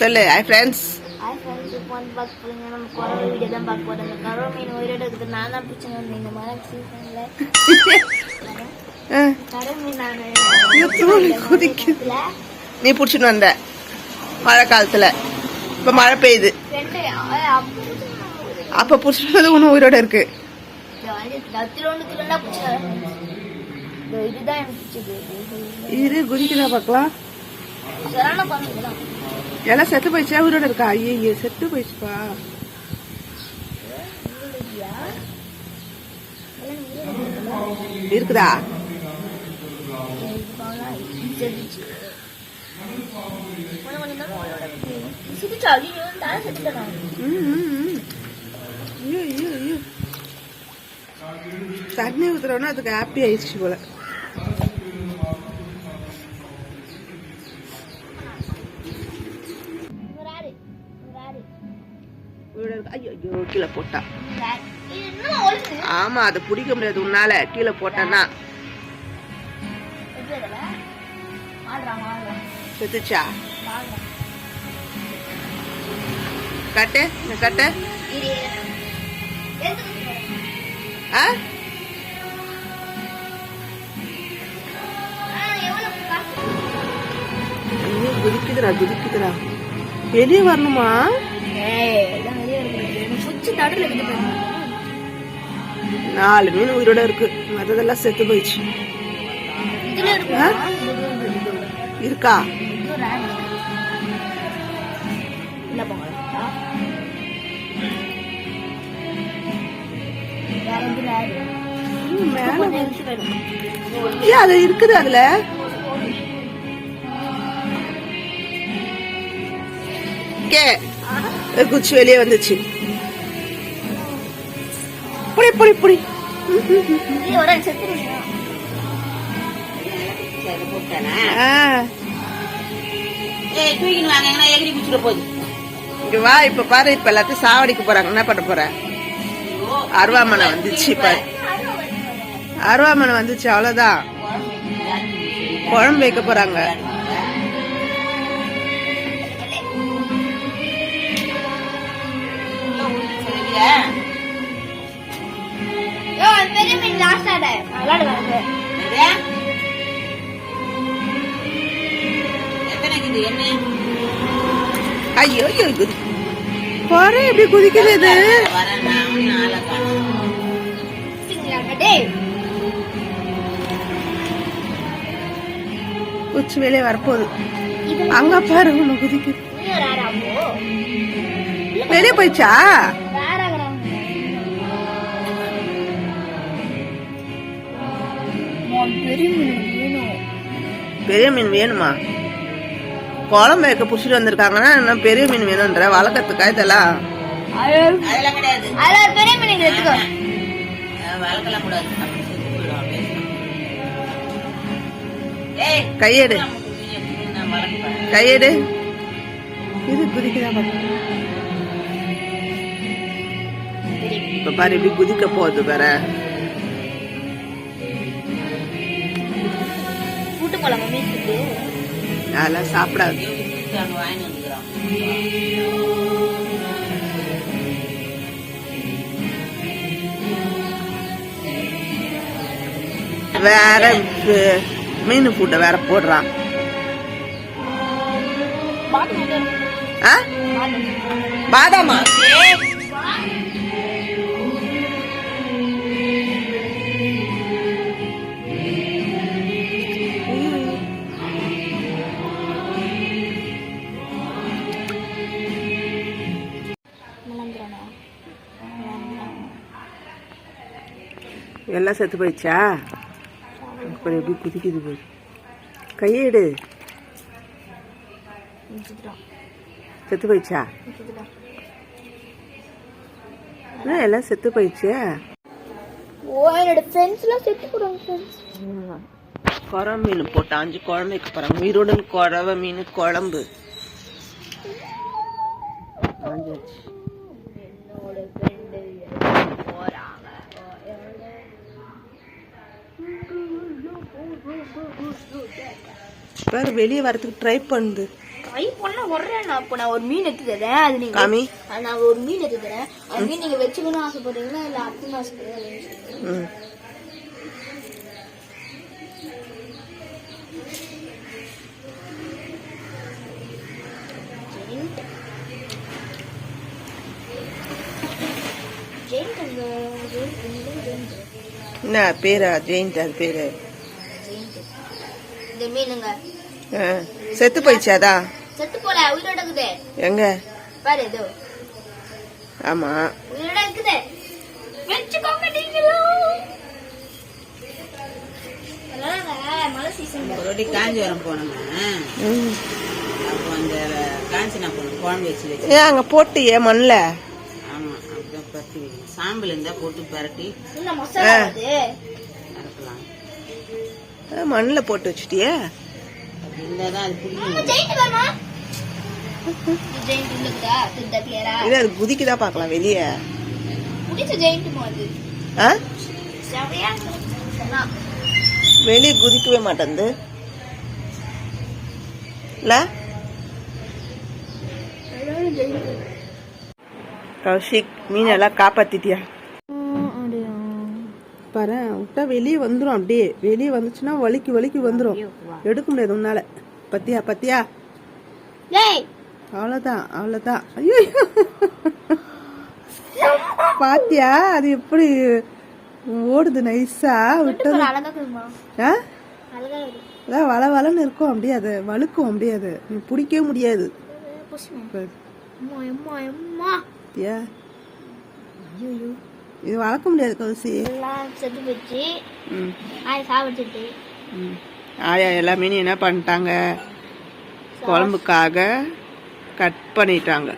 சொல்லு hi friends hi friends இப்போ வந்து பார்க்க போறீங்க நம்ம குறவை வீடியோ தான் பார்க்க போறோம் இந்த குறவை மீன் உயிரோட இருக்குது. நான் தான் பிடிச்சேன் வந்து இந்த மழை சீசனில் கடல் மீன் நான் குதிக்குது. நீ பிடிச்சிட்டு வந்த. மழை காலத்துல இப்ப மழை பெய்யுது. அப்ப பிடிச்சிட்டு வந்து ஒன்று உயிரோட இருக்கு. இரு குதிக்குதா பார்க்கலாம். எல்லாம் செத்து போயிடுச்சா? உயிரோட இருக்கா? ஐயோ செத்து போயிடுச்சுப்பா. இருக்குதா? ம், ஐயோ ஐயோ ஐயோ தண்ணி ஊத்துறோன்னா அதுக்கு ஹாப்பி ஆயிடுச்சு போல. கீழே போட்டா. ஆமா அதை பிடிக்க முடியாது. உன்னால கீழே போட்டான்னா. செத்துச்சா? கட்டு கட்டு. ஆ? ஐயோ குதிக்குதுடா குதிக்குதுடா. வெளியே வரணுமா? நாலு மீன் உயிரோட இருக்கு. மற்றதெல்லாம் செத்து போயிடுச்சு? இருக்கா? அது இருக்குது அதுல. கே. குச்சி வெளியே வந்துச்சு. புடி புடி புடி வா இப்ப பாரு இப்ப எல்லாத்தையும் சாவடிக்க போறாங்க. என்ன பண்ண போற? அருவாமனை வந்துச்சு இப்ப. அருவாமனை வந்துச்சு அவ்வளவுதான். குழம்பு வைக்க போறாங்க. ஆட விளையாடுவாங்க ஐயோ பாரு எப்படி குதிக்குது இது. உச்சி வெளியே வரப்போகுது. அங்க பாரு ஒண்ணு குதிக்குது. வெளியே போயிடுச்சா? பெரிய மீன் வேணும் பெரிய மீன் வேணுமா? குழம்பு வைக்க புடிச்சிட்டு வந்திருக்காங்கன்னா என்ன பெரிய மீன் வேணும்ன்ற வளர்க்கறதுக்கா இதெல்லாம் பெரிய மீன் கையெடு. கையெடு. இது குதிக்குதா பாரு இப்ப பாரு இப்படி குதிக்க போகுது வேற கூட்டு அதெல்லாம் சாப்பிடாது. வேற மீன் ஃபுட்டை வேற போடுறான். பாதாமா? எல்லாம் செத்து போயிடுச்சா? அப்புறம் எப்படி குதிக்குது போய் கையெடு. செத்து போயிடுச்சா? எல்லாம் செத்து போயிடுச்சு. ஓ என்னோட ஃப்ரெண்ட்ஸ்லாம் செத்து போறாங்க ஃப்ரெண்ட்ஸ் குறை மீன் போட்டு அஞ்சு குழம்பு வைக்க போறாங்க உயிருடன் குறவை மீன் குழம்பு. ஆஞ்சாச்சு. என்னோட ஃப்ரெண்டு போறாங்க வேற வெளியே வரதுக்கு ட்ரை பண்ணுது. ட்ரை பண்ண வர்றேன் நான் அப்போ நான் ஒரு மீன் எடுத்து தரேன். அது நீங்க காமி. நான் ஒரு மீன் எடுத்து தரேன். அது மீன் நீங்க வச்சுக்கணும் ஆசைப்படுறீங்களா? இல்ல ஜெயிண்ட் ஜெயிண்ட் என்ன பேரா? ஜெயந்த் அது பேரு. இந்த மீனுங்க. ஆ, செத்து போயிடுச்சாதா செத்து போல உயிரோட இருக்குது எங்க? பாரு இதோ. ஆமா. உயிரோட இருக்குது. வச்சுக்கோங்க நீங்களும். அங்க போட்டியே வைக்கணும். சாம்பல் இருந்தா போட்டு பரட்டி. மண்ணில் போட்டு வச்சுட்டியே? இல்லை அது குதிக்குதா பார்க்கலாம் வெளியே. வெளியே குதிக்கவே மாட்டேங்குது இல்ல கௌஷிக் மீனெல்லாம் காப்பாத்திட்டியா? பாரு விட்டா வெளியே வந்துடும் அப்படியே. வெளியே வந்துச்சுன்னா வலிக்கு வலிக்கு வந்துடும் எடுக்க முடியாது உன்னால. பத்தியா பத்தியா? அவ்வளோதான் அவ்வளோதான் ஐயோ! பாத்தியா? அது எப்படி ஓடுது நைஸா விட்டது. அதான் வள வளன்னு இருக்கும் அப்படியே அது. வழுக்கும் அப்படியே அது. நீ பிடிக்கவே முடியாது. புஷ்மே இது வளர்க்க முடியாது எல்லாம் செத்து போச்சு. ஆய் சாப்பிட்டுட்டு. ஆயா எல்லா மீனும் என்ன பண்ணிட்டாங்க? குழம்புக்காக கட் பண்ணிட்டாங்க.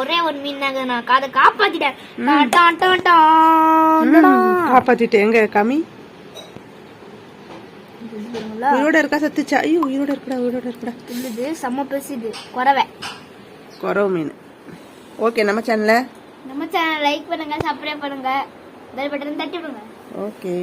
ஒரே ஒரு மீன் தாங்க நான் அதை காப்பாத்திட்டேன். டான், டான், டான், டான். ம், காப்பாத்திட்டு எங்க கம்மி? உயிரோட இருக்கா சத்துச்சா? ஐயோ உயிரோட இருக்கடா உயிரோட இருக்கடா. செம்ம பெருசு இது குறவை. குறவு மீன். ஓகே நம்ம சேனல்ல நம்ம சேனல் லைக் பண்ணுங்க சப்ஸ்கிரைப் பண்ணுங்க. பெல் பட்டன் தட்டி விடுங்க. ஓகே